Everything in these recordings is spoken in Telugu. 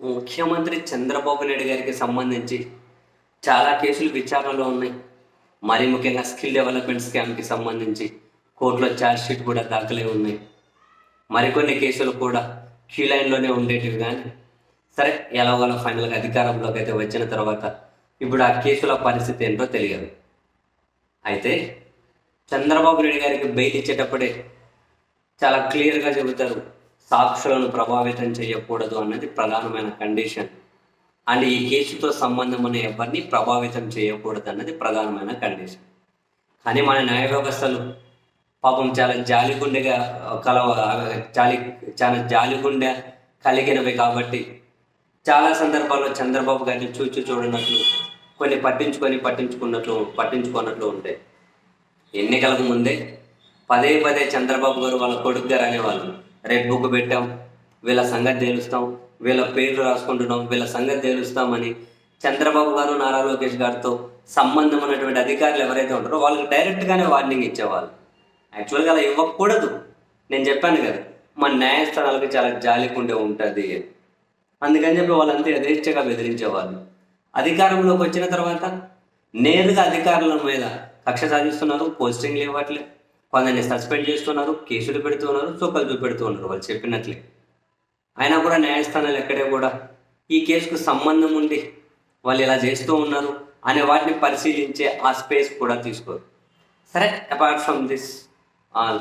ముఖ్యమంత్రి చంద్రబాబు నాయుడు గారికి సంబంధించి చాలా కేసులు విచారణలో ఉన్నాయి. మరి ముఖ్యంగా స్కిల్ డెవలప్మెంట్ స్కామ్కి సంబంధించి కోర్టులో ఛార్జ్ షీట్ కూడా దాఖలై ఉన్నాయి. మరికొన్ని కేసులు కూడా క్యూ లైన్లోనే ఉండేటివి కానీ సరే ఎలాగోలా ఫైనల్గా అధికారంలోకి అయితే వచ్చిన తర్వాత ఇప్పుడు ఆ కేసుల పరిస్థితి ఏంటో తెలియదు. అయితే చంద్రబాబు నాయుడు గారికి బెయిల్ ఇచ్చేటప్పుడే చాలా క్లియర్గా చెబుతారు. సాక్షులను ప్రభావితం చేయకూడదు అన్నది ప్రధానమైన కండిషన్ అండ్ ఈ కేసుతో సంబంధం ఉన్న ఎవరిని ప్రభావితం చేయకూడదు అన్నది ప్రధానమైన కండిషన్ కానీ మన న్యాయ వ్యవస్థలు పాపం చాలా జాలిగుండెగా కలవ జాలి చాలా జాలిగుండె కలిగినవి కాబట్టి చాలా సందర్భాల్లో చంద్రబాబు గారిని చూచి చూడనట్లు కొన్ని పట్టించుకొని పట్టించుకున్నట్లు పట్టించుకున్నట్లు ఉంటాయి. ఎన్నికలకు ముందే పదే పదే చంద్రబాబు గారు వాళ్ళ కొడుకు గారు అనేవాళ్ళు. రెడ్ బుక్ పెట్టాం వీళ్ళ సంగతి తేలుస్తాం వీళ్ళ పేర్లు రాసుకుంటున్నాం వీళ్ళ సంగతి తేలుస్తామని చంద్రబాబు గారు నారా లోకేష్ గారితో సంబంధం ఉన్నటువంటి అధికారులు ఎవరైతే ఉంటారో వాళ్ళకి డైరెక్ట్గానే వార్నింగ్ ఇచ్చేవాళ్ళు. యాక్చువల్గా అలా ఇవ్వకూడదు. నేను చెప్పాను కదా మన న్యాయస్థానాలకి చాలా జాలికుండే ఉంటుంది అందుకని చెప్పి వాళ్ళంతా యథేచ్ఛగా బెదిరించేవాళ్ళు. అధికారంలోకి వచ్చిన తర్వాత నేరుగా అధికారుల మీద కక్ష సాధిస్తున్నారు పోస్టింగ్లు ఇవ్వట్లేదు కొందరిని సస్పెండ్ చేస్తున్నారు కేసులు పెడుతున్నారు చొక్కలు చూపెడుతున్నారు వాళ్ళు చెప్పినట్లే. అయినా కూడా న్యాయస్థానాలు ఎక్కడే కూడా ఈ కేసుకు సంబంధం ఉండి వాళ్ళు ఇలా చేస్తూ ఉన్నారు అనే వాటిని పరిశీలించే ఆ స్పేస్ కూడా తీసుకోరు. సరే అపార్ట్ ఫ్రమ్ దిస్ ఆల్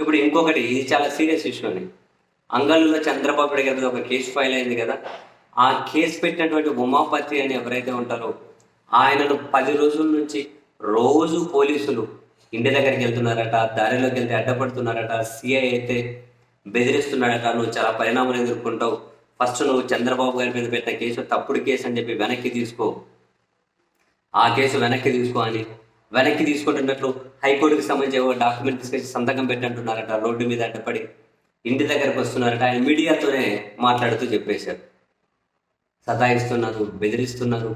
ఇప్పుడు ఇంకొకటి ఇది చాలా సీరియస్ ఇష్యూని అంగళ్ళలో చంద్రబాబు నాయుడు గారి ఒక కేసు ఫైల్ అయింది కదా ఆ కేసు పెట్టినటువంటి ఉమాపతి అని ఎవరైతే ఉంటారో ఆయనను పది రోజుల నుంచి రోజు పోలీసులు ఇంటి దగ్గరికి వెళ్తున్నారట దారిలోకి వెళ్తే అడ్డపడుతున్నారట సిఐ అయితే బెదిరిస్తున్నాడట నువ్వు చాలా పరిణామాలు ఎదుర్కొంటావు. ఫస్ట్ నువ్వు చంద్రబాబు గారి మీద పెట్టిన కేసు తప్పుడు కేసు అని చెప్పి వెనక్కి తీసుకో. ఆ కేసు వెనక్కి తీసుకో అని వెనక్కి తీసుకుంటున్నట్లు హైకోర్టుకి సంబంధించి ఏవో డాక్యుమెంట్ తీసుకొచ్చి సంతకం పెట్టంటున్నారట రోడ్డు మీద అడ్డపడి. ఇంటి దగ్గరకు వస్తున్నారట ఆయన మీడియాతోనే మాట్లాడుతూ చెప్పేశారు. సతాయిస్తున్నారు బెదిరిస్తున్నారు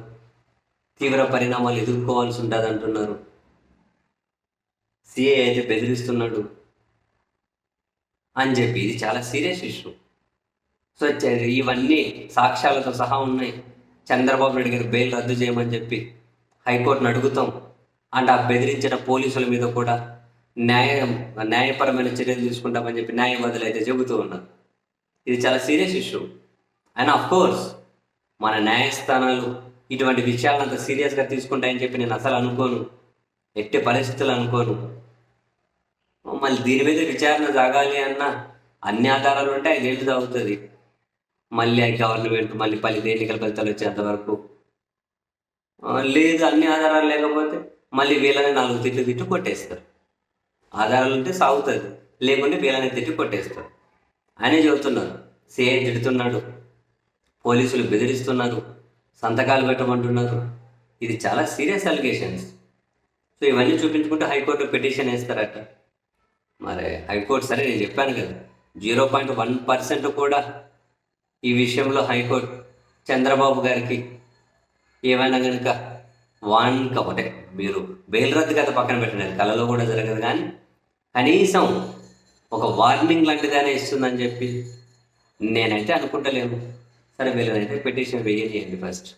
తీవ్ర పరిణామాలు ఎదుర్కోవాల్సి ఉంటుంది అంటున్నారు సిఏ అయితే బెదిరిస్తున్నాడు అని చెప్పి ఇది చాలా సీరియస్ ఇష్యూ. సో ఇవన్నీ సాక్ష్యాలతో సహా ఉన్నాయి. చంద్రబాబు నాయుడు గారు బెయిల్ రద్దు చేయమని చెప్పి హైకోర్టును అడుగుతాం. అండ్ ఆ బెదిరించిన పోలీసుల మీద కూడా న్యాయం న్యాయపరమైన చర్యలు తీసుకుంటామని చెప్పి న్యాయవాదులు అయితే చెబుతూ ఉన్నారు. ఇది చాలా serious issue. And of course మన న్యాయస్థానాలు ఇటువంటి విషయాలను అంత సీరియస్గా తీసుకుంటాయని చెప్పి నేను అసలు అనుకోను. ఎట్టి పరిస్థితులు అనుకోను. మళ్ళీ దీని మీద విచారణ సాగాలి అన్న అన్ని ఆధారాలు ఉంటే ఐదేళ్ళు సాగుతుంది మళ్ళీ ఆ గవర్నమెంట్ మళ్ళీ పది ఎన్నికల ఫలితాలు వచ్చేంత వరకు. లేదు అన్ని ఆధారాలు లేకపోతే మళ్ళీ వీళ్ళని నాలుగు తిట్లు తిట్టు కొట్టేస్తారు. ఆధారాలు ఉంటే సాగుతుంది. లేకుంటే వీళ్ళని తిట్టి కొట్టేస్తారు. ఆయనే చెబుతున్నారు. సిఐ తిడుతున్నాడు. పోలీసులు బెదిరిస్తున్నారు. సంతకాలు పెట్టమంటున్నారు. ఇది చాలా సీరియస్ అలిగేషన్స్ సో ఇవన్నీ చూపించుకుంటే హైకోర్టు పిటిషన్ వేస్తారట. మరి హైకోర్టు సరే నేను చెప్పాను కదా జీరో పాయింట్ వన్ పర్సెంట్ కూడా ఈ విషయంలో హైకోర్టు చంద్రబాబు గారికి ఏమైనా కనుక వాన్ ఒకటే మీరు బెయిల్ రద్దు కథ పక్కన పెట్టండి కళలో కూడా జరగదు కానీ కనీసం ఒక వార్నింగ్ లాంటిదైనా ఇస్తుందని చెప్పి నేనైతే అనుకుంటలేను. సరే వీళ్ళనైతే పిటిషన్ వేయనియండి ఫస్ట్.